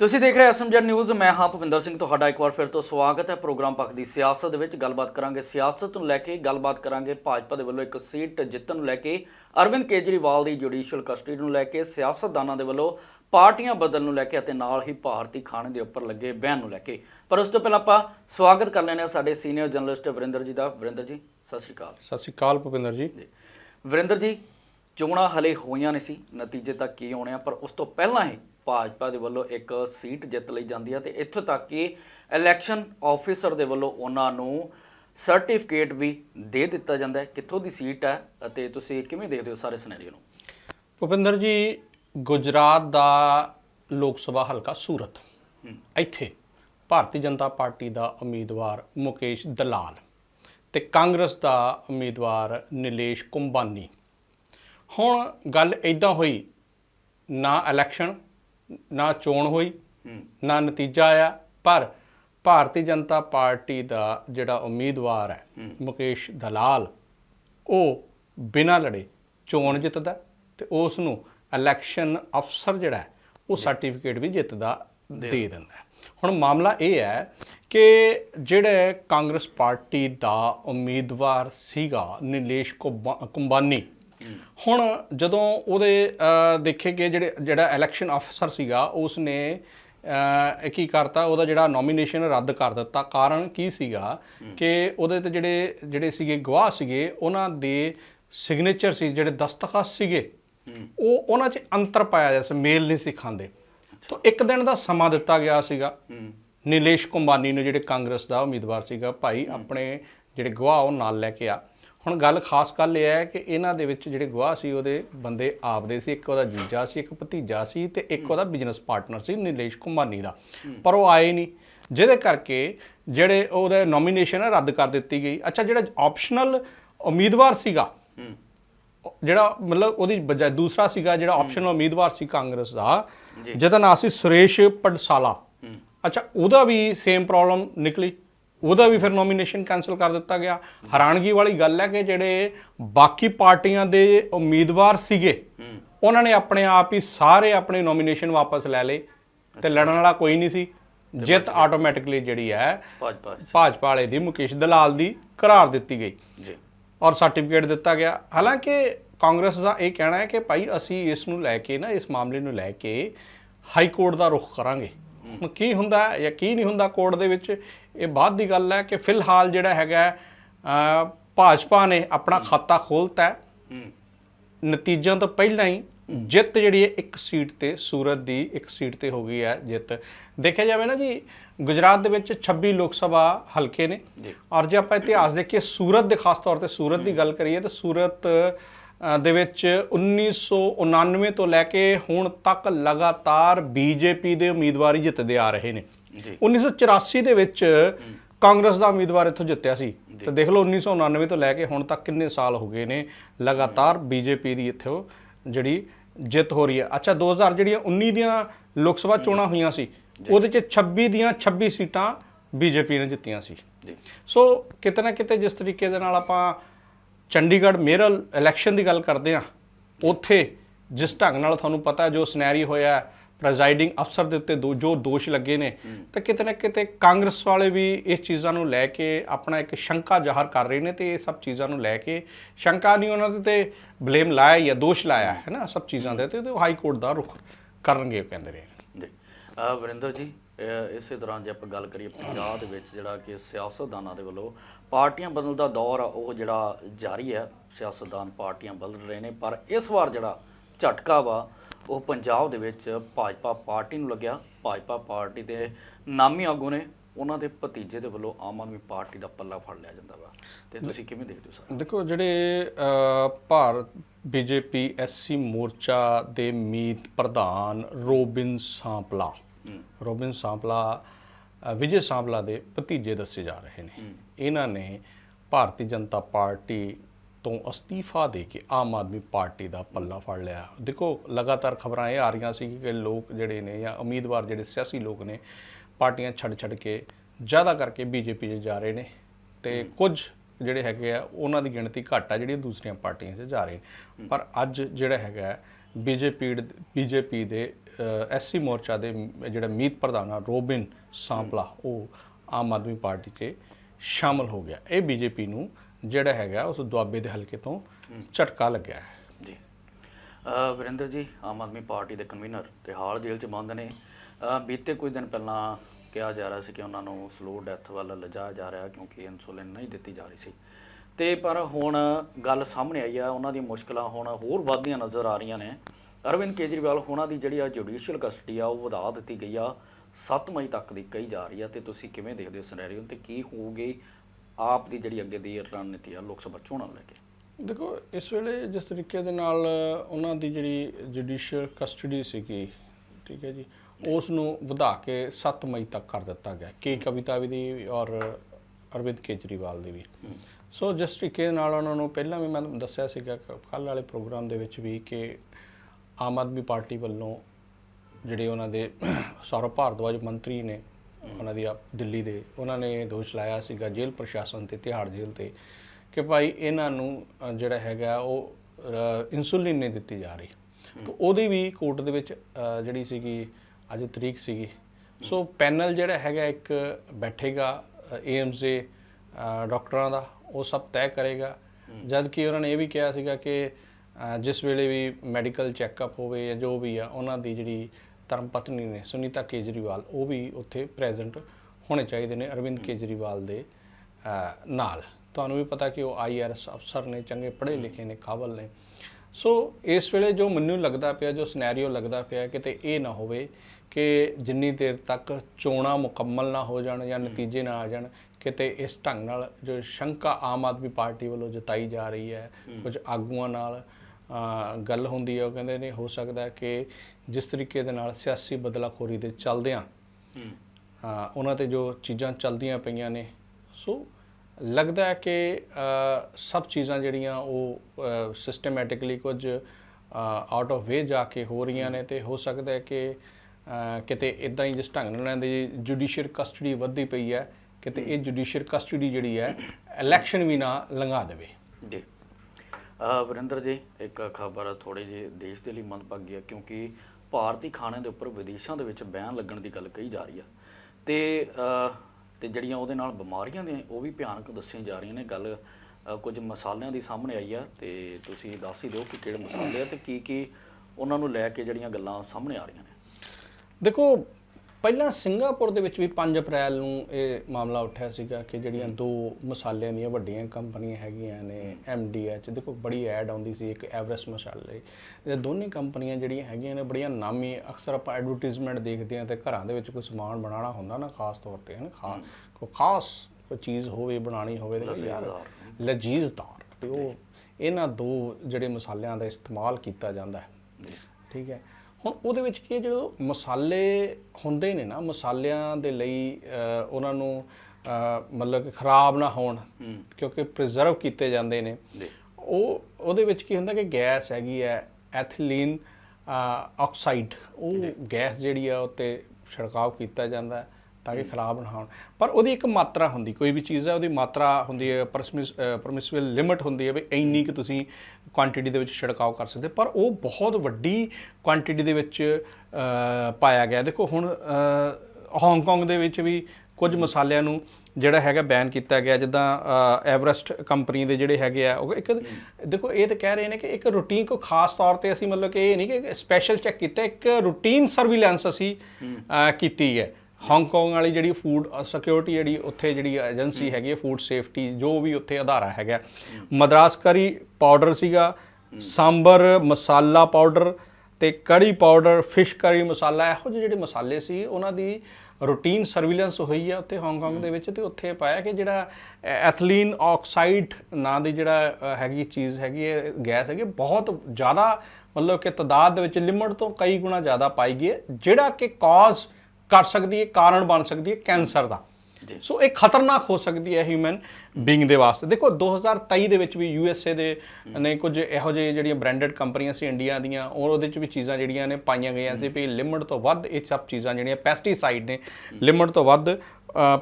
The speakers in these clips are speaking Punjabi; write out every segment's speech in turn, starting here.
ਤੁਸੀਂ ਦੇਖ ਰਹੇ ਐਸਐਮਜੀ ਨਿਊਜ਼ ਮੈਂ ਹਾਂ ਭੁਪਿੰਦਰ ਸਿੰਘ ਤੁਹਾਡਾ ਇੱਕ ਵਾਰ ਫਿਰ ਤੋਂ ਸਵਾਗਤ ਹੈ ਪ੍ਰੋਗਰਾਮ ਪੱਖ ਦੀ ਸਿਆਸਤ ਦੇ ਵਿੱਚ। ਗੱਲਬਾਤ ਕਰਾਂਗੇ ਸਿਆਸਤ ਨੂੰ ਲੈ ਕੇ ਗੱਲਬਾਤ ਕਰਾਂਗੇ ਭਾਜਪਾ ਦੇ ਵੱਲੋਂ ਇੱਕ ਸੀਟ ਜਿੱਤਣ ਨੂੰ ਲੈ ਕੇ ਅਰਵਿੰਦ ਕੇਜਰੀਵਾਲ ਦੀ ਜੁਡੀਸ਼ੀਅਲ ਕਸਟਡੀ ਨੂੰ ਲੈ ਕੇ ਸਿਆਸਤਦਾਨਾਂ ਦੇ ਵੱਲੋਂ ਪਾਰਟੀਆਂ ਬਦਲਣ ਨੂੰ ਲੈ ਕੇ ਅਤੇ ਨਾਲ ਹੀ ਭਾਰਤੀ ਖਾਣੇ ਦੇ ਉੱਪਰ ਲੱਗੇ ਬਿਆਨ ਨੂੰ ਲੈ ਕੇ। ਪਰ ਉਸ ਤੋਂ ਪਹਿਲਾਂ ਆਪਾਂ ਸਵਾਗਤ ਕਰ ਹਾਂ ਸਾਡੇ ਸੀਨੀਅਰ ਜਰਨਲਿਸਟ ਵਰਿੰਦਰ ਜੀ ਦਾ। ਵਰਿੰਦਰ ਜੀ ਸਤਿ ਸ਼੍ਰੀ ਅਕਾਲ। ਸਤਿ ਸ਼੍ਰੀ ਅਕਾਲ ਭੁਪਿੰਦਰ ਜੀ। ਜੀ ਵਰਿੰਦਰ ਜੀ ਚੋਣਾਂ ਹਲੇ ਹੋਈਆਂ ਨਹੀਂ ਸੀ ਨਤੀਜੇ ਤੱਕ ਕੀ ਆਉਣੇ ਆ ਪਰ ਉਸ ਤੋਂ ਪਹਿਲਾਂ ਹੀ ਭਾਜਪਾ ਦੇ ਵੱਲੋਂ ਇੱਕ ਸੀਟ ਜਿੱਤ ਲਈ ਜਾਂਦੀ ਹੈ ਤੇ ਇੱਥੋਂ ਤੱਕ ਕਿ ਇਲੈਕਸ਼ਨ ਆਫੀਸਰ ਦੇ ਵੱਲੋਂ ਉਹਨਾਂ ਨੂੰ ਸਰਟੀਫਿਕੇਟ ਵੀ ਦੇ ਦਿੱਤਾ ਜਾਂਦਾ ਹੈ। ਕਿੱਥੋਂ ਦੀ ਸੀਟ ਹੈ ਅਤੇ ਤੁਸੀਂ ਕਿਵੇਂ ਦੇਖਦੇ ਹੋ ਸਾਰੇ ਸਿਨੈਰੀਓ ਨੂੰ? ਭੁਪਿੰਦਰ ਜੀ ਗੁਜਰਾਤ ਦਾ ਲੋਕ ਸਭਾ ਹਲਕਾ ਸੂਰਤ। ਇੱਥੇ ਭਾਰਤੀ ਜਨਤਾ ਪਾਰਟੀ ਦਾ ਉਮੀਦਵਾਰ ਮੁਕੇਸ਼ ਦਲਾਲ ਤੇ ਕਾਂਗਰਸ ਦਾ ਉਮੀਦਵਾਰ ਨਿਲੇਸ਼ ਕੁੰਬਾਨੀ। ਹੁਣ ਗੱਲ ਇਦਾਂ ਹੋਈ ਨਾ ਇਲੈਕਸ਼ਨ ਨਾ ਚੋਣ ਹੋਈ ਨਾ ਨਤੀਜਾ ਆਇਆ ਪਰ ਭਾਰਤੀ ਜਨਤਾ ਪਾਰਟੀ ਦਾ ਜਿਹੜਾ ਉਮੀਦਵਾਰ ਹੈ। ਮੁਕੇਸ਼ ਦਲਾਲ ਉਹ ਬਿਨਾਂ ਲੜੇ ਚੋਣ ਜਿੱਤਦਾ ਤੇ ਉਸ ਨੂੰ ਇਲੈਕਸ਼ਨ ਅਫਸਰ ਜਿਹੜਾ ਉਹ ਸਰਟੀਫਿਕੇਟ ਵੀ ਜਿੱਤਦਾ ਦੇ ਦਿੰਦਾ। ਹੁਣ ਮਾਮਲਾ ਇਹ ਹੈ ਕਿ ਜਿਹੜੇ ਕਾਂਗਰਸ ਪਾਰਟੀ ਦਾ ਉਮੀਦਵਾਰ ਸੀਗਾ ਨਿਲੇਸ਼ ਕੁੰਬਾ- ਕੁੰਬਾਨੀ ਹੁਣ ਜਦੋਂ ਉਹਦੇ ਦੇਖੇ ਕਿ ਜਿਹੜੇ ਜਿਹੜਾ ਇਲੈਕਸ਼ਨ ਅਫਸਰ ਸੀਗਾ ਉਸ ਨੇ ਕੀ ਕਰਤਾ ਉਹਦਾ ਜਿਹੜਾ ਨੋਮੀਨੇਸ਼ਨ ਰੱਦ ਕਰ ਦਿੱਤਾ। ਕਾਰਨ ਕੀ ਸੀਗਾ ਕਿ ਉਹਦੇ ਤੇ ਜਿਹੜੇ ਜਿਹੜੇ ਸੀਗੇ ਗਵਾਹ ਸੀਗੇ ਉਹਨਾਂ ਦੇ ਸਿਗਨੇਚਰ ਸੀ ਜਿਹੜੇ ਦਸਤਖਤ ਸੀਗੇ ਉਹ ਉਹਨਾਂ 'ਚ ਅੰਤਰ ਪਾਇਆ ਜਿਹਾ ਸੀ ਮੇਲ ਨਹੀਂ ਸੀ ਖਾਂਦੇ। ਤਾਂ ਇੱਕ ਦਿਨ ਦਾ ਸਮਾਂ ਦਿੱਤਾ ਗਿਆ ਸੀਗਾ। ਨਿਲੇਸ਼ ਕੁੰਬਾਨੀ ਨੂੰ ਜਿਹੜੇ ਕਾਂਗਰਸ ਦਾ ਉਮੀਦਵਾਰ ਸੀਗਾ ਭਾਈ ਆਪਣੇ ਜਿਹੜੇ ਗਵਾਹ ਉਹ ਨਾਲ ਲੈ ਕੇ ਆ। ਹੁਣ ਗੱਲ ਖਾਸ ਗੱਲ ਇਹ ਹੈ ਕਿ ਇਹਨਾਂ ਦੇ ਵਿੱਚ ਜਿਹੜੇ ਗਵਾਹ ਸੀ ਉਹਦੇ ਬੰਦੇ ਆਪਦੇ ਸੀ ਇੱਕ ਉਹਦਾ ਜੀਜਾ ਸੀ ਇੱਕ ਭਤੀਜਾ ਸੀ ਤੇ ਇੱਕ ਉਹਦਾ ਬਿਜ਼ਨਸ ਪਾਰਟਨਰ ਸੀ ਨਿਲੇਸ਼ ਕੁੰਬਾਨੀ ਦਾ। ਪਰ ਉਹ ਆਏ ਨਹੀਂ। ਜਿਹਦੇ ਕਰਕੇ ਜਿਹੜੇ ਉਹਦਾ ਨੋਮੀਨੇਸ਼ਨ ਹੈ ਰੱਦ ਕਰ ਦਿੱਤੀ ਗਈ। ਅੱਛਾ ਜਿਹੜਾ ਆਪਸ਼ਨਲ ਉਮੀਦਵਾਰ ਸੀਗਾ ਜਿਹੜਾ ਮਤਲਬ ਉਹਦੀ ਬਜਾਏ ਦੂਸਰਾ ਸੀਗਾ ਜਿਹੜਾ ਆਪਸ਼ਨਲ ਉਮੀਦਵਾਰ ਸੀ ਕਾਂਗਰਸ ਦਾ। ਜਿਹਦਾ ਨਾਮ ਸੀ ਸੁਰੇਸ਼ ਪੜਸਾਲਾ ਹੂੰ। ਅੱਛਾ ਉਹਦਾ ਵੀ ਸੇਮ ਪ੍ਰੋਬਲਮ ਨਿਕਲੀ। ਉਹਦਾ ਵੀ ਫਿਰ ਨੋਮੀਨੇਸ਼ਨ ਕੈਨਸਲ ਕਰ ਦਿੱਤਾ ਗਿਆ। ਹੈਰਾਨਗੀ ਵਾਲੀ ਗੱਲ ਹੈ ਕਿ ਜਿਹੜੇ ਬਾਕੀ ਪਾਰਟੀਆਂ ਦੇ ਉਮੀਦਵਾਰ ਸੀਗੇ ਉਹਨਾਂ ਨੇ ਆਪਣੇ ਆਪ ਹੀ ਸਾਰੇ ਆਪਣੇ ਨੋਮੀਨੇਸ਼ਨ ਵਾਪਸ ਲੈ ਲਏ ਤੇ ਲੜਨ ਵਾਲਾ ਕੋਈ ਨਹੀਂ ਸੀ। ਜਿੱਤ ਆਟੋਮੈਟਿਕਲੀ ਜਿਹੜੀ ਹੈ ਭਾਜਪਾ ਭਾਜਪਾ ਵਾਲੇ ਦੀ ਮੁਕੇਸ਼ ਦਲਾਲ ਦੀ ਕਰਾਰ ਦਿੱਤੀ ਗਈ। ਜੀ। ਔਰ ਸਰਟੀਫਿਕੇਟ ਦਿੱਤਾ ਗਿਆ। ਹਾਲਾਂਕਿ ਕਾਂਗਰਸ ਦਾ ਇਹ ਕਹਿਣਾ ਹੈ ਕਿ ਭਾਈ ਅਸੀਂ ਇਸ ਨੂੰ ਲੈ ਕੇ ਨਾ ਇਸ ਮਾਮਲੇ ਨੂੰ ਲੈ ਕੇ ਹਾਈ ਕੋਰਟ ਦਾ ਰੁਖ ਕਰਾਂਗੇ। ਹੁਣ ਕੀ ਹੁੰਦਾ ਜਾਂ ਕੀ ਨਹੀਂ ਹੁੰਦਾ ਕੋਰਟ ਦੇ ਵਿੱਚ ਇਹ ਬਾਅਦ ਦੀ ਗੱਲ ਹੈ ਕਿ ਫਿਲਹਾਲ ਜਿਹੜਾ ਹੈਗਾ ਭਾਜਪਾ ਨੇ ਆਪਣਾ ਖਾਤਾ ਖੋਲਤਾ ਹੈ। ਨਤੀਜਿਆਂ ਤੋਂ ਪਹਿਲਾਂ ਹੀ ਜਿੱਤ ਜਿਹੜੀ ਹੈ ਇੱਕ ਸੀਟ ਤੇ ਸੂਰਤ ਦੀ ਇੱਕ ਸੀਟ ਤੇ ਹੋ ਗਈ ਹੈ ਜਿੱਤ। ਦੇਖਿਆ ਜਾਵੇ ਨਾ ਜੀ ਗੁਜਰਾਤ ਦੇ ਵਿੱਚ 26 ਲੋਕ ਸਭਾ ਹਲਕੇ ਨੇ। ਔਰ ਜੇ ਆਪਾਂ ਇਤਿਹਾਸ ਦੇਖੀਏ ਸੂਰਤ ਦੇ ਖਾਸ ਤੌਰ ਤੇ ਸੂਰਤ ਦੀ ਗੱਲ ਕਰੀਏ ਤਾਂ ਸੂਰਤ ਦੇ ਵਿੱਚ 1999 ਤੋਂ ਲੈ ਕੇ ਹੁਣ ਤੱਕ ਲਗਾਤਾਰ ਬੀਜੇਪੀ ਦੇ ਉਮੀਦਵਾਰ ਹੀ ਜਿੱਤਦੇ ਆ ਰਹੇ ਨੇ। ਜੀ। 1984 ਦੇ ਵਿੱਚ ਕਾਂਗਰਸ ਦਾ ਉਮੀਦਵਾਰ ਇੱਥੋਂ ਜਿੱਤਿਆ ਸੀ। ਤੇ ਦੇਖ ਲਓ 1999 ਤੋਂ ਲੈ ਕੇ ਹੁਣ ਤੱਕ ਕਿੰਨੇ ਸਾਲ ਹੋ ਗਏ ਨੇ ਲਗਾਤਾਰ ਬੀਜੇਪੀ ਦੀ ਇੱਥੇ ਜਿਹੜੀ ਜਿੱਤ ਹੋ ਰਹੀ ਹੈ। ਅੱਛਾ 2000 ਜਿਹੜੀਆਂ 19 ਦੀਆਂ ਲੋਕ ਸਭਾ ਚੋਣਾਂ ਹੋਈਆਂ ਸੀ ਉਹਦੇ ਚ 26 ਦੀਆਂ 26 ਸੀਟਾਂ ਬੀਜੇਪੀ ਨੇ ਜਿੱਤੀਆਂ ਸੀ। ਸੋ ਕਿਤੇ ਨਾ ਕਿਤੇ ਜਿਸ ਤਰੀਕੇ ਦੇ ਨਾਲ ਆਪਾਂ ਚੰਡੀਗੜ੍ਹ ਮੇਰਲ ਇਲੈਕਸ਼ਨ ਦੀ ਗੱਲ ਕਰਦੇ ਆ ਉੱਥੇ ਜਿਸ ਢੰਗ ਨਾਲ ਤੁਹਾਨੂੰ ਪਤਾ ਜੋ ਸਿਨੈਰੀ ਹੋਇਆ ਪ੍ਰੈਜ਼ਾਈਡਿੰਗ ਅਫਸਰ ਦੇ ਉੱਤੇ ਦੋ ਜੋ ਦੋਸ਼ ਲੱਗੇ ਨੇ, ਤਾਂ ਕਿਤੇ ਨਾ ਕਿਤੇ ਕਾਂਗਰਸ ਵਾਲੇ ਵੀ ਇਸ ਚੀਜ਼ਾਂ ਨੂੰ ਲੈ ਕੇ ਆਪਣਾ ਇੱਕ ਸ਼ੰਕਾ ਜ਼ਾਹਰ ਕਰ ਰਹੇ ਨੇ ਤੇ ਇਹ ਸਭ ਚੀਜ਼ਾਂ ਨੂੰ ਲੈ ਕੇ ਸ਼ੰਕਾ ਨਹੀਂ ਉਹਨਾਂ ਦੇ ਤੇ ਬਲੇਮ ਲਾਇਆ ਜਾਂ ਦੋਸ਼ ਲਾਇਆ, ਹੈ ਨਾ, ਸਭ ਚੀਜ਼ਾਂ ਦੇ ਤੇ ਉਹ ਹਾਈ ਕੋਰਟ ਦਾ ਰੁਖ ਕਰਨਗੇ ਉਹ ਕਹਿੰਦੇ ਨੇ। ਜੀ। ਵਰਿੰਦਰ ਜੀ ਇਸੇ ਤਰ੍ਹਾਂ ਜੇ ਆਪਾਂ ਗੱਲ ਕਰੀਏ ਪੰਜਾਬ ਦੇ ਵਿੱਚ ਜਿਹੜਾ ਕਿ ਸਿਆਸਤਦਾਨਾਂ ਦੇ ਵੱਲੋਂ ਪਾਰਟੀਆਂ ਬਦਲਣ ਦਾ ਦੌਰ ਆ ਉਹ ਜਿਹੜਾ ਜਾਰੀ ਹੈ ਸਿਆਸਤਦਾਨ ਪਾਰਟੀਆਂ ਬਦਲ ਰਹੇ ਨੇ। ਪਰ ਇਸ ਵਾਰ ਜਿਹੜਾ ਝਟਕਾ ਵਾ ਉਹ ਪੰਜਾਬ ਦੇ ਵਿੱਚ ਭਾਜਪਾ ਪਾਰਟੀ ਨੂੰ ਲੱਗਿਆ। ਭਾਜਪਾ ਪਾਰਟੀ ਦੇ ਨਾਮੀ ਆਗੂ ਨੇ ਉਹਨਾਂ ਦੇ ਭਤੀਜੇ ਦੇ ਵੱਲੋਂ ਆਮ ਆਦਮੀ ਪਾਰਟੀ ਦਾ ਪੱਲਾ ਫੜ ਲਿਆ ਜਾਂਦਾ ਵਾ। ਤੇ ਤੁਸੀਂ ਕਿਵੇਂ ਦੇਖਦੇ ਹੋ ਸਰ? ਦੇਖੋ ਜਿਹੜੇ ਅ, ਭਾਰਤ ਬੀਜੇਪੀ ਐਸਸੀ ਮੋਰਚਾ ਦੇ ਮੀਤ ਪ੍ਰਧਾਨ ਰੋਬਿਨ ਸਾਂਪਲਾ ਰੋਬਿਨ ਸਾਂਪਲਾ ਵਿਜੇ ਸਾਂਪਲਾ ਦੇ ਭਤੀਜੇ ਦੱਸੇ ਜਾ ਰਹੇ ਨੇ। ਇਹਨਾਂ ਨੇ ਭਾਰਤੀ ਜਨਤਾ ਪਾਰਟੀ ਤੋਂ ਅਸਤੀਫਾ ਦੇ ਕੇ ਆਮ ਆਦਮੀ ਪਾਰਟੀ ਦਾ ਪੱਲਾ ਫੜ ਲਿਆ। ਦੇਖੋ ਲਗਾਤਾਰ ਖਬਰਾਂ ਇਹ ਆ ਰਹੀਆਂ ਸੀ ਕਿ ਲੋਕ ਜਿਹੜੇ ਨੇ ਜਾਂ ਉਮੀਦਵਾਰ ਜਿਹੜੇ ਸਿਆਸੀ ਲੋਕ ਨੇ ਪਾਰਟੀਆਂ ਛੱਡ ਛੱਡ ਕੇ ਜ਼ਿਆਦਾ ਕਰਕੇ ਬੀਜੇਪੀ 'ਚ ਜਾ ਰਹੇ ਨੇ ਤੇ ਕੁਝ ਜਿਹੜੇ ਹੈਗੇ ਆ ਉਹਨਾਂ ਦੀ ਗਿਣਤੀ ਘੱਟ ਆ ਜਿਹੜੀ ਦੂਸਰੀਆਂ ਪਾਰਟੀਆਂ 'ਚ ਜਾ ਰਹੇ ਨੇ। ਪਰ ਅੱਜ ਜਿਹੜਾ ਹੈਗਾ ਬੀਜੇਪੀ ਬੀਜੇਪੀ ਦੇ ਐਸਸੀ ਮੋਰਚਾ ਦੇ ਜਿਹੜਾ ਮੀਤ ਪ੍ਰਧਾਨ ਆ ਰੋਬਿਨ ਸਾਂਪਲਾ ਉਹ ਆਮ ਆਦਮੀ ਪਾਰਟੀ 'ਚ ਸ਼ਾਮਲ ਹੋ ਗਿਆ। ਇਹ ਬੀਜੇਪੀ ਨੂੰ ਜਿਹੜਾ ਹੈਗਾ ਉਸ ਦੁਆਬੇ ਦੇ ਹਲਕੇ ਤੋਂ ਝਟਕਾ ਲੱਗਿਆ ਹੈ। ਜੀ। ਅ, ਵਰਿੰਦਰ ਜੀ ਆਮ ਆਦਮੀ ਪਾਰਟੀ ਦੇ ਕਨਵੀਨਰ ਤੇ ਹਾਲ ਜੇਲ੍ਹ 'ਚ ਬੰਦ ਨੇ। ਬੀਤੇ ਕੁਝ ਦਿਨ ਪਹਿਲਾਂ ਕਿਹਾ ਜਾ ਰਿਹਾ ਸੀ ਕਿ ਉਹਨਾਂ ਨੂੰ ਸਲੋ ਡੈਥ ਵੱਲ ਲਿਜਾਇਆ ਜਾ ਰਿਹਾ ਕਿਉਂਕਿ ਇਨਸੂਲਿਨ ਨਹੀਂ ਦਿੱਤੀ ਜਾ ਰਹੀ ਸੀ। ਤੇ ਪਰ ਹੁਣ ਗੱਲ ਸਾਹਮਣੇ ਆਈ ਆ ਉਹਨਾਂ ਦੀ ਮੁਸ਼ਕਲਾਂ ਹੁਣ ਹੋਰ ਵੱਧਦੀਆਂ ਨਜ਼ਰ ਆ ਰਹੀਆਂ ਨੇ। ਅਰਵਿੰਦ ਕੇਜਰੀਵਾਲ ਉਹਨਾਂ ਦੀ ਜਿਹੜੀ ਆ ਜੁਡੀਸ਼ੀਅਲ ਕਸਟਡੀ ਆ ਉਹ ਵਧਾ ਦਿੱਤੀ ਗਈ ਆ। 7 ਮਈ ਤੱਕ ਦੀ ਕਹੀ ਜਾ ਰਹੀ ਆ ਤੇ ਤੁਸੀਂ ਕਿਵੇਂ ਦੇਖਦੇ ਹੋ ਸਿਨੈਰੀਓ ਤੇ ਕੀ ਹੋਊਗੀ? ਆਪ ਦੀ ਜਿਹੜੀ ਅੱਗੇ ਦੀ ਰਣਨੀਤੀ ਆ ਲੋਕ ਸਭਾ ਚੋਣਾਂ ਨੂੰ ਲੈ ਕੇ। ਦੇਖੋ ਇਸ ਵੇਲੇ ਜਿਸ ਤਰੀਕੇ ਦੇ ਨਾਲ ਉਹਨਾਂ ਦੀ ਜਿਹੜੀ ਜੁਡੀਸ਼ੀਅਲ ਕਸਟਡੀ ਸੀਗੀ ਠੀਕ ਹੈ ਜੀ ਉਸ ਨੂੰ ਵਧਾ ਕੇ 7 ਮਈ ਤੱਕ ਕਰ ਦਿੱਤਾ ਗਿਆ ਕੇ ਕਵਿਤਾ ਵੀ ਦੀ ਔਰ ਅਰਵਿੰਦ ਕੇਜਰੀਵਾਲ ਦੀ ਵੀ। ਸੋ ਜਿਸ ਤਰੀਕੇ ਨਾਲ ਉਹਨਾਂ ਨੂੰ ਪਹਿਲਾਂ ਵੀ ਮੈਂ ਦੱਸਿਆ ਸੀਗਾ ਕੱਲ ਵਾਲੇ ਪ੍ਰੋਗਰਾਮ ਦੇ ਵਿੱਚ ਵੀ ਕਿ ਆਮ ਆਦਮੀ ਪਾਰਟੀ ਵੱਲੋਂ ਜਿਹੜੇ ਉਹਨਾਂ ਦੇ ਸੌਰਵ ਭਾਰਦਵਾਜ ਮੰਤਰੀ ਨੇ ਉਹਨਾਂ ਦੀ ਆਪ- ਦਿੱਲੀ ਦੇ ਉਹਨਾਂ ਨੇ ਦੋਸ਼ ਲਾਇਆ ਸੀਗਾ ਜੇਲ੍ਹ ਪ੍ਰਸ਼ਾਸਨ ਤੇ ਤਿਹਾੜ ਜੇਲ੍ਹ ਤੇ ਕਿ ਭਾਈ ਇਹਨਾਂ ਨੂੰ ਜਿਹੜਾ ਹੈਗਾ ਉਹ ਇਨਸੂਲਿਨ ਨਹੀਂ ਦਿੱਤੀ ਜਾ ਰਹੀ। ਤਾਂ ਉਹਦੀ ਵੀ ਕੋਰਟ ਦੇ ਵਿੱਚ ਜਿਹੜੀ ਸੀਗੀ ਅੱਜ ਤਰੀਕ ਸੀਗੀ। ਸੋ ਪੈਨਲ ਜਿਹੜਾ ਹੈਗਾ ਇੱਕ ਬੈਠੇਗਾ ਏਐਮਸ ਦੇ ਡਾਕਟਰਾਂ ਦਾ ਉਹ ਸਭ ਤੈਅ ਕਰੇਗਾ। ਜਦ ਕਿ ਉਹਨਾਂ ਨੇ ਇਹ ਵੀ ਕਿਹਾ ਸੀਗਾ ਕਿ ਜਿਸ ਵੇਲੇ ਵੀ ਮੈਡੀਕਲ ਚੈੱਕਅਪ ਹੋਵੇ ਜਾਂ ਜੋ ਵੀ ਆ ਉਹਨਾਂ ਦੀ ਜਿਹੜੀ ਧਰਮ ਪਤਨੀ ਨੇ ਸੁਨੀਤਾ ਕੇਜਰੀਵਾਲ ਉਹ ਵੀ ਉੱਥੇ ਪ੍ਰੈਜ਼ੈਂਟ ਹੋਣੇ ਚਾਹੀਦੇ ਨੇ ਅਰਵਿੰਦ ਕੇਜਰੀਵਾਲ ਦੇ ਨਾਲ। ਤੁਹਾਨੂੰ ਵੀ ਪਤਾ ਕਿ ਉਹ ਆਈਆਰਐਸ ਅਫਸਰ ਨੇ ਚੰਗੇ ਪੜ੍ਹੇ ਲਿਖੇ ਨੇ ਕਾਬਲ ਨੇ। ਸੋ ਇਸ ਵੇਲੇ ਜੋ ਮੈਨੂੰ ਲੱਗਦਾ ਪਿਆ ਜੋ ਸਿਨੈਰੀਓ ਲੱਗਦਾ ਪਿਆ ਕਿਤੇ ਇਹ ਨਾ ਹੋਵੇ ਕਿ ਜਿੰਨੀ ਦੇਰ ਤੱਕ ਚੋਣਾਂ ਮੁਕੰਮਲ ਨਾ ਹੋ ਜਾਣ ਜਾਂ ਨਤੀਜੇ ਨਾ ਆ ਜਾਣ ਕਿਤੇ ਇਸ ਢੰਗ ਨਾਲ ਜੋ ਸ਼ੰਕਾ ਆਮ ਆਦਮੀ ਪਾਰਟੀ ਵੱਲੋਂ ਜਤਾਈ ਜਾ ਰਹੀ ਹੈ ਕੁਝ ਆਗੂਆਂ ਨਾਲ ਗੱਲ ਹੁੰਦੀ ਹੈ ਉਹ ਕਹਿੰਦੇ ਨੇ ਹੋ ਸਕਦਾ ਹੈ ਕਿ ਜਿਸ ਤਰੀਕੇ ਦੇ ਨਾਲ ਸਿਆਸੀ ਬਦਲਾਖੋਰੀ ਦੇ ਚੱਲਦਿਆਂ ਉਹਨਾਂ ਤੇ ਜੋ ਚੀਜ਼ਾਂ ਚੱਲਦੀਆਂ ਪਈਆਂ ਨੇ ਸੋ ਲੱਗਦਾ ਹੈ ਕਿ ਸਭ ਚੀਜ਼ਾਂ ਜਿਹੜੀਆਂ ਉਹ ਸਿਸਟਮੈਟਿਕਲੀ ਕੁਝ ਆਊਟ ਆਫ ਵੇ ਜਾ ਕੇ ਹੋ ਰਹੀਆਂ ਨੇ ਤੇ ਹੋ ਸਕਦਾ ਹੈ ਕਿ ਕਿਤੇ ਇਦਾਂ ਹੀ ਜਿਸ ਢੰਗ ਨਾਲ ਦੀ ਜੁਡੀਸ਼ੀਅਲ ਕਸਟਡੀ ਵੱਧਦੀ ਪਈ ਹੈ ਕਿਤੇ ਇਹ ਜੁਡੀਸ਼ੀਅਲ ਕਸਟਡੀ ਜਿਹੜੀ ਹੈ ਇਲੈਕਸ਼ਨ ਵੀ ਨਾ ਲੰਘਾ ਦੇਵੇ। ਜੀ। ਵਰਿੰਦਰ ਜੀ, ਇੱਕ ਖਬਰ ਥੋੜੀ ਜਿਹੀ ਦੇਸ਼ ਦੇ ਲਈ ਮੰਦਭਾਗੀ ਹੈ ਕਿਉਂਕਿ ਭਾਰਤੀ ਖਾਣੇ ਦੇ ਉੱਪਰ ਵਿਦੇਸ਼ਾਂ ਦੇ ਵਿੱਚ ਬੈਨ ਲੱਗਣ ਦੀ ਗੱਲ ਕਹੀ ਜਾ ਰਹੀ ਆ। ਤੇ ਤੇ ਜਿਹੜੀਆਂ ਉਹਦੇ ਨਾਲ ਬਿਮਾਰੀਆਂ ਨੇ ਉਹ ਵੀ ਭਿਆਨਕ ਦੱਸੀਆਂ ਜਾ ਰਹੀਆਂ ਨੇ। ਗੱਲ ਕੁਝ ਮਸਾਲਿਆਂ ਦੀ ਸਾਹਮਣੇ ਆਈ ਆ, ਤੇ ਤੁਸੀਂ ਦੱਸ ਹੀ ਦਿਓ ਕਿ ਕਿਹੜੇ ਮਸਾਲੇ ਆ ਤੇ ਕੀ ਕੀ ਉਹਨਾਂ ਨੂੰ ਲੈ ਕੇ ਜਿਹੜੀਆਂ ਗੱਲਾਂ ਸਾਹਮਣੇ ਆ ਰਹੀਆਂ ਨੇ। ਦੇਖੋ ਪਹਿਲਾਂ ਸਿੰਗਾਪੁਰ ਦੇ ਵਿੱਚ ਵੀ 5 ਅਪ੍ਰੈਲ ਨੂੰ ਇਹ ਮਾਮਲਾ ਉੱਠਿਆ ਸੀਗਾ ਕਿ ਜਿਹੜੀਆਂ ਦੋ ਮਸਾਲਿਆਂ ਦੀਆਂ ਵੱਡੀਆਂ ਕੰਪਨੀਆਂ ਹੈਗੀਆਂ ਨੇ ਐਮਡੀਐਚ ਦੇਖੋ ਬੜੀ ਐਡ ਆਉਂਦੀ ਸੀ ਇੱਕ ਐਵਰੈਸਟ ਮਸਾਲੇ। ਇਹ ਦੋਨੇ ਕੰਪਨੀਆਂ ਜਿਹੜੀਆਂ ਹੈਗੀਆਂ ਨੇ ਬੜੀਆਂ ਨਾਮੀ ਅਕਸਰ ਆਪਾਂ ਐਡਵਰਟਾਈਜ਼ਮੈਂਟ ਦੇਖਦੇ ਹਾਂ ਤੇ ਘਰਾਂ ਦੇ ਵਿੱਚ ਕੋਈ ਸਮਾਨ ਬਣਾਉਣਾ ਹੁੰਦਾ ਨਾ ਖਾਸ ਤੌਰ ਤੇ ਹਨ ਖਾਸ ਕੋਈ ਖਾਸ ਕੋਈ ਚੀਜ਼ ਹੋਵੇ ਬਣਾਉਣੀ ਹੋਵੇ ਤੇ ਯਾਰ ਲਜ਼ੀਜ਼ਦਾਰ। ਲਜੀਜ਼ਦਾਰ। ਤੇ ਉਹ ਇਹਨਾਂ ਦੋ ਜਿਹੜੇ ਮਸਾਲਿਆਂ ਦਾ ਇਸਤੇਮਾਲ ਕੀਤਾ ਜਾਂਦਾ ਹੈ। ਠੀਕ ਹੈ। ਹੁਣ ਉਹਦੇ ਵਿੱਚ ਕੀ ਹੈ ਜਦੋਂ ਮਸਾਲੇ ਹੁੰਦੇ ਨੇ ਨਾ ਮਸਾਲਿਆਂ ਦੇ ਲਈ ਉਹਨਾਂ ਨੂੰ ਮਤਲਬ ਕਿ ਖਰਾਬ ਨਾ ਹੋਣ ਕਿਉਂਕਿ ਪ੍ਰੀਜ਼ਰਵ ਕੀਤੇ ਜਾਂਦੇ ਨੇ। ਉਹ ਉਹਦੇ ਵਿੱਚ ਕੀ ਹੁੰਦਾ ਕਿ ਗੈਸ ਹੈਗੀ ਹੈ ਐਥਲੀਨ ਆਕਸਾਈਡ ਉਹ ਗੈਸ ਜਿਹੜੀ ਆ ਉੱਤੇ ਛਿੜਕਾਅ ਕੀਤਾ ਜਾਂਦਾ। ਹੈ ਤਾਂ ਕਿ ਖਰਾਬ ਨਾ ਹੋਣ। ਪਰ ਉਹਦੀ ਇੱਕ ਮਾਤਰਾ ਹੁੰਦੀ ਕੋਈ ਵੀ ਚੀਜ਼ ਹੈ ਉਹਦੀ ਮਾਤਰਾ ਹੁੰਦੀ ਹੈ ਪਰਮਿਸਿਬਲ ਲਿਮਿਟ ਹੁੰਦੀ ਹੈ ਵੀ ਇੰਨੀ ਕਿ ਤੁਸੀਂ ਕੁਆਂਟੀਟੀ ਦੇ ਵਿੱਚ ਛਿੜਕਾਓ ਕਰ ਸਕਦੇ ਪਰ ਉਹ ਬਹੁਤ ਵੱਡੀ ਕੁਆਂਟੀਟੀ ਦੇ ਵਿੱਚ ਪਾਇਆ ਗਿਆ। ਦੇਖੋ ਹੁਣ ਅਹ, ਹਾਂਗਕਾਂਗ ਦੇ ਵਿੱਚ ਵੀ ਕੁਝ ਮਸਾਲਿਆਂ ਨੂੰ ਜਿਹੜਾ ਹੈਗਾ ਬੈਨ ਕੀਤਾ ਗਿਆ ਜਿੱਦਾਂ ਐਵਰੈਸਟ ਕੰਪਨੀ ਦੇ ਜਿਹੜੇ ਹੈਗੇ ਆ ਉਹ ਇੱਕ ਦੇਖੋ ਇਹ ਤਾਂ ਕਹਿ ਰਹੇ ਨੇ ਕਿ ਇੱਕ ਰੂਟੀਨ ਕੋ ਖਾਸ ਤੌਰ ਤੇ ਅਸੀਂ ਮਤਲਬ ਕਿ ਇਹ ਨਹੀਂ ਕਿ ਸਪੈਸ਼ਲ ਚੈੱਕ ਕੀਤਾ ਇੱਕ ਰੂਟੀਨ ਸਰਵੀਲੈਂਸ ਅਸੀਂ ਕੀਤੀ ਹੈ। ਹਾਂਗਕਾਂਗ ਵਾਲੀ ਜਿਹੜੀ ਫੂਡ ਸਿਕਿਉਰਿਟੀ ਜਿਹੜੀ ਉੱਥੇ ਜਿਹੜੀ ਏਜੰਸੀ ਹੈਗੀ ਹੈ ਫੂਡ ਸੇਫਟੀ ਜੋ ਵੀ ਉੱਥੇ ਅਧਾਰਾ ਹੈਗਾ। ਮਦਰਾਸ ਕਰੀ ਪਾਊਡਰ ਸੀਗਾ ਸਾਂਬਰ ਮਸਾਲਾ ਪਾਊਡਰ ਤੇ ਕੜੀ ਪਾਊਡਰ ਫਿਸ਼ ਕਰੀ ਮਸਾਲਾ ਇਹੋ ਜਿਹੇ ਜਿਹੜੇ ਮਸਾਲੇ ਸੀ ਉਹਨਾਂ ਦੀ ਰੂਟੀਨ ਸਰਵੀਲੈਂਸ ਹੋਈ ਆ ਉੱਥੇ ਹਾਂਗਕਾਂਗ ਦੇ ਵਿੱਚ ਤੇ ਉੱਥੇ ਪਾਇਆ ਕਿ ਜਿਹੜਾ ਐਥਲੀਨ ਆਕਸਾਈਡ ਨਾਂ ਦੀ ਜਿਹੜਾ ਹੈਗੀ ਚੀਜ਼ ਹੈਗੀ ਹੈ ਗੈਸ ਹੈਗੀ ਬਹੁਤ ਜ਼ਿਆਦਾ ਮਤਲਬ ਕਿ ਤਾਦਾਦ ਦੇ ਵਿੱਚ ਲਿਮਟ ਤੋਂ ਕਈ ਗੁਣਾ ਜ਼ਿਆਦਾ ਪਾਈ ਗਈ ਹੈ ਜਿਹੜਾ ਕਿ ਕਾਜ਼ ਕਰ ਸਕਦੀ ਹੈ ਕਾਰਨ ਬਣ ਸਕਦੀ ਹੈ ਕੈਂਸਰ ਦਾ। ਸੋ ਇਹ ਖਤਰਨਾਕ ਹੋ ਸਕਦੀ ਹੈ ਹਿਊਮਨ ਬੀਇੰਗ ਦੇ ਵਾਸਤੇ। ਦੇਖੋ 2023 ਦੇ ਵਿੱਚ ਵੀ ਯੂਐਸਏ ਦੇ ਨੇ ਕੁਝ ਇਹੋ ਜਿਹੇ ਜਿਹੜੀਆਂ ਬ੍ਰਾਂਡਡ ਕੰਪਨੀਆਂ ਸੀ ਇੰਡੀਆ ਦੀਆਂ ਔਰ ਉਹਦੇ ਚ ਵੀ ਚੀਜ਼ਾਂ ਜਿਹੜੀਆਂ ਨੇ ਪਾਈਆਂ ਗਈਆਂ ਸੀ ਵੀ ਲਿਮਟ ਤੋਂ ਵੱਧ ਇਹ ਸਭ ਚੀਜ਼ਾਂ ਜਿਹੜੀਆਂ ਪੈਸਟੀਸਾਈਡ ਨੇ ਲਿਮਟ ਤੋਂ ਵੱਧ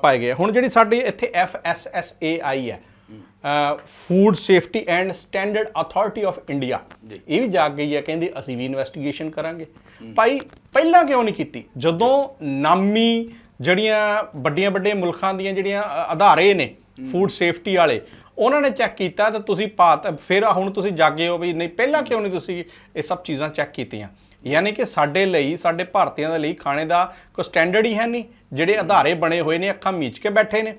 ਪਾਏ ਗਏ। ਹੁਣ ਜਿਹੜੀ ਸਾਡੀ ਇੱਥੇ ਐਫਐਸਐਸਏਆਈ ਹੈ food safety and standard authority of India. ਇਹ ਵੀ ਜਾਗ ਗਈ ਹੈ ਕਹਿੰਦੇ ਅਸੀਂ ਵੀ ਇਨਵੈਸਟੀਗੇਸ਼ਨ ਕਰਾਂਗੇ। ਭਾਈ ਪਹਿਲਾਂ ਕਿਉਂ ਨਹੀਂ ਕੀਤੀ? ਜਦੋਂ ਨਾਮੀ ਜਿਹੜੀਆਂ ਵੱਡੀਆਂ ਵੱਡੇ ਮੁਲਕਾਂ ਦੀਆਂ ਜਿਹੜੀਆਂ ਅਦਾਰੇ ਨੇ ਫੂਡ ਸੇਫਟੀ ਵਾਲੇ ਉਹਨਾਂ ਨੇ ਚੈੱਕ ਕੀਤਾ ਤਾਂ ਤੁਸੀਂ ਪਾਤ ਫਿਰ ਹੁਣ ਤੁਸੀਂ ਜਾਗੇ ਹੋ ਵੀ ਨਹੀਂ ਪਹਿਲਾਂ ਕਿਉਂ ਨਹੀਂ ਤੁਸੀਂ ਇਹ ਸਭ ਚੀਜ਼ਾਂ ਚੈੱਕ ਕੀਤੀਆਂ? ਯਾਨੀ ਕਿ ਸਾਡੇ ਲਈ ਸਾਡੇ ਭਾਰਤੀਆਂ ਦੇ ਲਈ ਖਾਣੇ ਦਾ ਕੋਈ ਸਟੈਂਡਰਡ ਹੀ ਹੈ ਨਹੀਂ ਜਿਹੜੇ ਆਧਾਰੇ ਬਣੇ ਹੋਏ ਨੇ ਅੱਖਾਂ ਮੀਚ ਕੇ ਬੈਠੇ ਨੇ।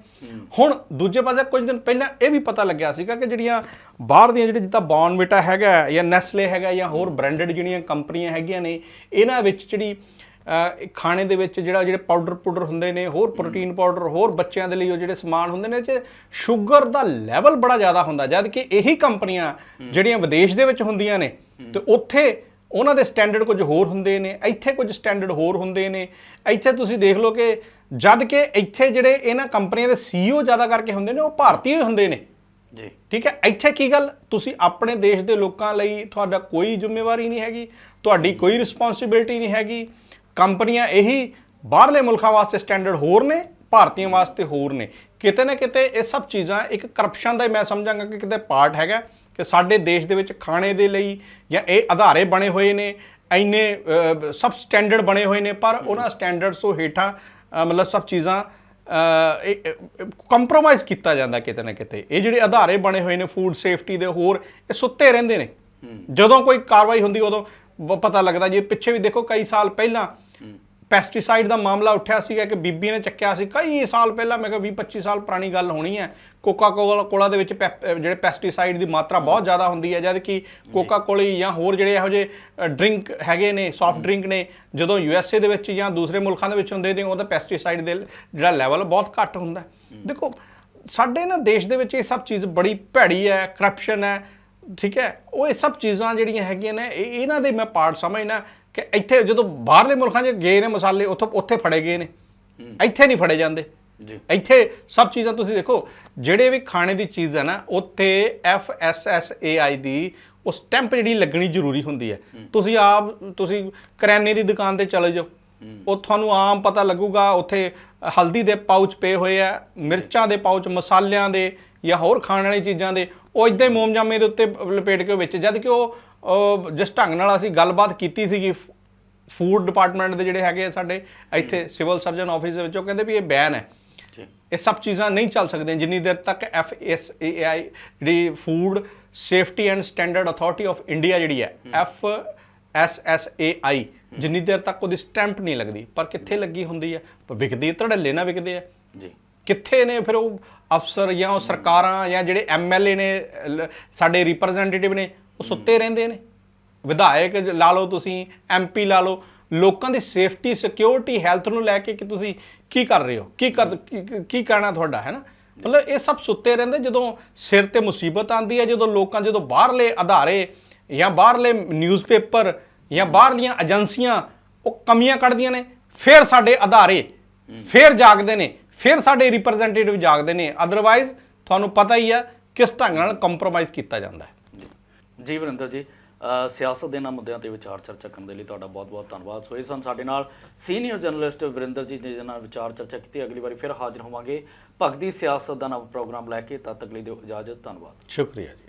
ਹੁਣ ਦੂਜੇ ਪਾਸੇ ਕੁਝ ਦਿਨ ਪਹਿਲਾਂ ਇਹ ਵੀ ਪਤਾ ਲੱਗਿਆ ਸੀਗਾ ਕਿ ਜਿਹੜੀਆਂ ਬਾਹਰ ਦੀਆਂ ਜਿਹੜੇ ਜਿੱਦਾਂ ਬੌਰਨਵਿਟਾ ਹੈਗਾ ਜਾਂ ਨੈਸਲੇ ਹੈਗਾ ਜਾਂ ਹੋਰ ਬ੍ਰਾਂਡਡ ਜਿਹੜੀਆਂ ਕੰਪਨੀਆਂ ਹੈਗੀਆਂ ਨੇ ਇਹਨਾਂ ਵਿੱਚ ਜਿਹੜੀ ਖਾਣੇ ਦੇ ਵਿੱਚ ਜਿਹੜਾ ਜਿਹੜੇ ਪਾਊਡਰ ਪਾਊਡਰ ਹੁੰਦੇ ਨੇ ਹੋਰ ਪ੍ਰੋਟੀਨ ਪਾਊਡਰ ਹੋਰ ਬੱਚਿਆਂ ਦੇ ਲਈ ਉਹ ਜਿਹੜੇ ਸਮਾਨ ਹੁੰਦੇ ਨੇ ਚ ਸ਼ੂਗਰ ਦਾ ਲੈਵਲ ਬੜਾ ਜ਼ਿਆਦਾ ਹੁੰਦਾ। ਜਦ ਕਿ ਇਹੀ ਕੰਪਨੀਆਂ ਜਿਹੜੀਆਂ ਵਿਦੇਸ਼ ਦੇ ਵਿੱਚ ਹੁੰਦੀਆਂ ਨੇ ਤੇ ਉੱਥੇ ਉਹਨਾਂ ਦੇ ਸਟੈਂਡਰਡ ਕੁਝ ਹੋਰ ਹੁੰਦੇ ਨੇ ਇੱਥੇ ਕੁਝ ਸਟੈਂਡਰਡ ਹੋਰ ਹੁੰਦੇ ਨੇ। ਇੱਥੇ ਤੁਸੀਂ ਦੇਖ ਲਓ ਕਿ ਜਦ ਕਿ ਇੱਥੇ ਜਿਹੜੇ ਇਹਨਾਂ ਕੰਪਨੀਆਂ ਦੇ ਸੀਈਓ ਜ਼ਿਆਦਾ ਕਰਕੇ ਹੁੰਦੇ ਨੇ ਉਹ ਭਾਰਤੀ ਹੀ ਹੁੰਦੇ ਨੇ। ਜੀ। ਠੀਕ ਹੈ ਇੱਥੇ ਕੀ ਗੱਲ? ਤੁਸੀਂ ਆਪਣੇ ਦੇਸ਼ ਦੇ ਲੋਕਾਂ ਲਈ ਤੁਹਾਡਾ ਕੋਈ ਜ਼ਿੰਮੇਵਾਰੀ ਨਹੀਂ ਹੈਗੀ ਤੁਹਾਡੀ ਕੋਈ ਰਿਸਪੌਂਸਿਬਿਲਟੀ ਨਹੀਂ ਹੈਗੀ। ਕੰਪਨੀਆਂ ਇਹੀ ਬਾਹਰਲੇ ਮੁਲਕਾਂ ਵਾਸਤੇ ਸਟੈਂਡਰਡ ਹੋਰ ਨੇ ਭਾਰਤੀਆਂ ਵਾਸਤੇ ਹੋਰ ਨੇ। ਕਿਤੇ ਨਾ ਕਿਤੇ ਇਹ ਸਭ ਚੀਜ਼ਾਂ ਇੱਕ ਕਰਪਸ਼ਨ ਦਾ ਮੈਂ ਸਮਝਾਂਗਾ ਕਿ ਕਿਤੇ ਪਾਰਟ ਹੈਗਾ। ਕਿ ਸਾਡੇ ਦੇਸ਼ ਦੇ ਵਿੱਚ ਖਾਣੇ ਦੇ ਲਈ ਜਾਂ ਇਹ ਆਧਾਰੇ ਬਣੇ ਹੋਏ ਨੇ ਇੰਨੇ ਅਹ, ਸਭ ਸਟੈਂਡਰਡ ਬਣੇ ਹੋਏ ਨੇ ਪਰ ਉਹਨਾਂ ਸਟੈਂਡਰਡਸ ਤੋਂ ਹੇਠਾਂ ਮਤਲਬ ਸਭ ਚੀਜ਼ਾਂ ਕੰਪਰੋਮਾਈਜ਼ ਕੀਤਾ ਜਾਂਦਾ ਕਿਤੇ ਨਾ ਕਿਤੇ। ਇਹ ਜਿਹੜੇ ਆਧਾਰੇ ਬਣੇ ਹੋਏ ਨੇ ਫੂਡ ਸੇਫਟੀ ਦੇ ਹੋਰ ਇਹ ਸੁੱਤੇ ਰਹਿੰਦੇ ਨੇ। ਜਦੋਂ ਕੋਈ ਕਾਰਵਾਈ ਹੁੰਦੀ ਉਦੋਂ ਪਤਾ ਲੱਗਦਾ ਜੀ ਪਿੱਛੇ ਵੀ ਦੇਖੋ ਕਈ ਸਾਲ ਪਹਿਲਾਂ ਪੈਸਟੀਸਾਈਡ ਦਾ ਮਾਮਲਾ ਉੱਠਿਆ ਸੀਗਾ ਕਿ ਬੀਬੀ ਨੇ ਚੱਕਿਆ ਸੀ। ਕਈ ਸਾਲ ਪਹਿਲਾਂ ਮੈਂ ਕਿਹਾ 20 25 ਸਾਲ ਪੁਰਾਣੀ ਗੱਲ ਹੋਣੀ ਹੈ। ਕੋਕਾ ਕੋਲਾ ਦੇ ਵਿੱਚ ਜਿਹੜੇ ਪੈਸਟੀਸਾਈਡ ਦੀ ਮਾਤਰਾ ਬਹੁਤ ਜ਼ਿਆਦਾ ਹੁੰਦੀ ਹੈ ਜਦ ਕਿ ਕੋਕਾ ਕੋਲੀ ਜਾਂ ਹੋਰ ਜਿਹੜੇ ਇਹੋ ਜਿਹੇ ਡਰਿੰਕ ਹੈਗੇ ਨੇ ਸੌਫਟ ਡਰਿੰਕ ਨੇ ਜਦੋਂ ਯੂ ਐਸ ਏ ਦੇ ਵਿੱਚ ਜਾਂ ਦੂਸਰੇ ਮੁਲਕਾਂ ਦੇ ਵਿੱਚ ਹੁੰਦੇ ਨੇ ਉਹਦਾ ਪੈਸਟੀਸਾਈਡ ਦੇ ਜਿਹੜਾ ਲੈਵਲ ਬਹੁਤ ਘੱਟ ਹੁੰਦਾ। ਦੇਖੋ ਸਾਡੇ ਨਾ ਦੇਸ਼ ਦੇ ਵਿੱਚ ਇਹ ਸਭ ਚੀਜ਼ ਬੜੀ ਭੈੜੀ ਹੈ ਕਰਪਸ਼ਨ ਹੈ ਠੀਕ ਹੈ ਉਹ ਇਹ ਸਭ ਚੀਜ਼ਾਂ ਜਿਹੜੀਆਂ ਹੈਗੀਆਂ ਨੇ ਇਹ- ਇਹਨਾਂ ਦੇ ਮੈਂ ਪਾਰਟ ਸਮਝਣਾ ਕਿ ਇੱਥੇ ਜਦੋਂ ਬਾਹਰਲੇ ਮੁਲਕਾਂ 'ਚ ਗਏ ਨੇ ਮਸਾਲੇ ਉੱਥੋਂ ਉੱਥੇ ਫੜੇ ਗਏ ਨੇ। ਇੱਥੇ ਨਹੀਂ ਫੜੇ ਜਾਂਦੇ। ਜੀ। ਇੱਥੇ ਸਭ ਚੀਜ਼ਾਂ ਤੁਸੀਂ ਦੇਖੋ ਜਿਹੜੇ ਵੀ ਖਾਣੇ ਦੀ ਚੀਜ਼ ਹੈ ਨਾ ਉੱਥੇ F S S A I ਦੀ ਉਹ ਸਟੈਂਪ ਜਿਹੜੀ ਲੱਗਣੀ ਜ਼ਰੂਰੀ ਹੁੰਦੀ ਹੈ। ਤੁਸੀਂ ਆਪ ਤੁਸੀਂ ਕਰਿਆਨੇ ਦੀ ਦੁਕਾਨ ਤੇ ਚਲੇ ਜਾਓ। ਉਹ ਤੁਹਾਨੂੰ ਆਮ ਪਤਾ ਲੱਗੂਗਾ ਉੱਥੇ ਹਲਦੀ ਦੇ ਪਾਊਚ ਪਏ ਹੋਏ ਆ ਮਿਰਚਾਂ ਦੇ ਪਾਊਚ ਮਸਾਲਿਆਂ ਦੇ ਜਾਂ ਹੋਰ ਖਾਣ ਵਾਲੀ ਚੀਜ਼ਾਂ ਦੇ ਉਹ ਇਦਾਂ ਹੀ ਮੋਮਜਾਮੇ ਦੇ ਉੱਤੇ ਲਪੇਟ ਕੇ ਵਿੱਚ ਜਦ ਕਿ ਉਹ ਜਿਸ ਢੰਗ ਨਾਲ ਅਸੀਂ ਗੱਲਬਾਤ ਕੀਤੀ ਸੀਗੀ ਫੂਡ ਡਿਪਾਰਟਮੈਂਟ ਦੇ ਜਿਹੜੇ ਹੈਗੇ ਸਾਡੇ ਇੱਥੇ ਸਿਵਲ ਸਰਜਨ ਆਫਿਸ ਦੇ ਵਿੱਚ ਉਹ ਕਹਿੰਦੇ ਵੀ ਇਹ ਬੈਨ ਹੈ। ਇਹ ਸਭ ਚੀਜ਼ਾਂ ਨਹੀਂ ਚੱਲ ਸਕਦੀਆਂ ਜਿੰਨੀ ਦੇਰ ਤੱਕ ਐਫ ਐਸ ਏ ਆਈ ਜਿਹੜੀ food safety and standard authority of India ਜਿਹੜੀ ਹੈ। F S S A I ਜਿੰਨੀ ਦੇਰ ਤੱਕ ਉਹਦੀ ਸਟੈਂਪ ਨਹੀਂ ਲੱਗਦੀ ਪਰ ਕਿੱਥੇ ਲੱਗੀ ਹੁੰਦੀ ਹੈ ਵਿਕਦੀ ਧੜੱਲੇ ਨਾ ਵਿਕਦੇ ਆ। ਜੀ। ਕਿੱਥੇ ਨੇ ਫਿਰ ਉਹ ਅਫਸਰ ਜਾਂ ਉਹ ਸਰਕਾਰਾਂ ਜਾਂ ਜਿਹੜੇ ਐਮਐਲਏ ਨੇ ਸਾਡੇ ਰਿਪਰੈਜ਼ੈਂਟੇਟਿਵ ਨੇ ਉਹ ਸੁੱਤੇ ਰਹਿੰਦੇ ਨੇ? ਵਿਧਾਇਕ ਲਾ ਲਓ ਤੁਸੀਂ ਐਮਪੀ ਲਾ ਲਓ ਲੋਕਾਂ ਦੀ ਸੇਫਟੀ ਸਿਕਿਉਰਿਟੀ ਹੈਲਥ ਨੂੰ ਲੈ ਕੇ ਕਿ ਤੁਸੀਂ ਕੀ ਕਰ ਰਹੇ ਹੋ? ਕੀ ਕਰ ਕੀ- ਕੀ ਕਹਿਣਾ ਤੁਹਾਡਾ ਹੈ ਨਾ? ਮਤਲਬ ਇਹ ਸਭ ਸੁੱਤੇ ਰਹਿੰਦੇ ਜਦੋਂ ਸਿਰ ਤੇ ਮੁਸੀਬਤ ਆਂਦੀ ਹੈ ਜਦੋਂ ਲੋਕਾਂ ਜਦੋਂ ਬਾਹਰਲੇ ਅਧਾਰੇ ਜਾਂ ਬਾਹਰਲੇ ਨਿਊਜ਼ਪੇਪਰ ਜਾਂ ਬਾਹਰਲੀਆਂ ਏਜੰਸੀਆਂ ਉਹ ਕਮੀਆਂ ਕੱਢਦੀਆਂ ਨੇ ਫਿਰ ਸਾਡੇ ਅਧਾਰੇ ਫਿਰ ਜਾਗਦੇ ਨੇ ਫਿਰ ਸਾਡੇ ਰਿਪਰੈਜ਼ੈਂਟੇਟਿਵ ਜਾਗਦੇ ਨੇ। ਅਦਰਵਾਈਜ਼ ਤੁਹਾਨੂੰ ਪਤਾ ਹੀ ਆ ਕਿਸ ਢੰਗ ਨਾਲ ਕੰਪਰੋਮਾਈਜ਼ ਕੀਤਾ ਜਾਂਦਾ ਹੈ। ਜੀ ਵਰਿੰਦਰ ਜੀ ਸਿਆਸਤ ਦੇ ਨਾਲ ਮੁੱਦਿਆਂ ਤੇ ਵਿਚਾਰ ਚਰਚਾ ਕਰਨ ਦੇ ਲਈ ਤੁਹਾਡਾ ਬਹੁਤ-ਬਹੁਤ ਧੰਨਵਾਦ। ਸੋ ਇਹ ਸਨ ਸਾਡੇ ਨਾਲ ਸੀਨੀਅਰ ਜਰਨਲਿਸਟ ਵਰਿੰਦਰ ਜੀ ਨੇ ਜਿਹਦੇ ਨਾਲ ਵਿਚਾਰ ਚਰਚਾ ਕੀਤੀ। ਅਗਲੀ ਵਾਰੀ ਫਿਰ ਹਾਜ਼ਰ ਹੋਵਾਂਗੇ। ਭਗਤੀ ਸਿਆਸਤ ਦਾ ਨਵਾਂ ਪ੍ਰੋਗਰਾਮ ਲੈ ਕੇ। ਤਦ ਤੱਕ ਲਈ ਦਿਓ ਇਜਾਜ਼ਤ। ਧੰਨਵਾਦ। ਸ਼ੁਕਰੀਆ ਜੀ।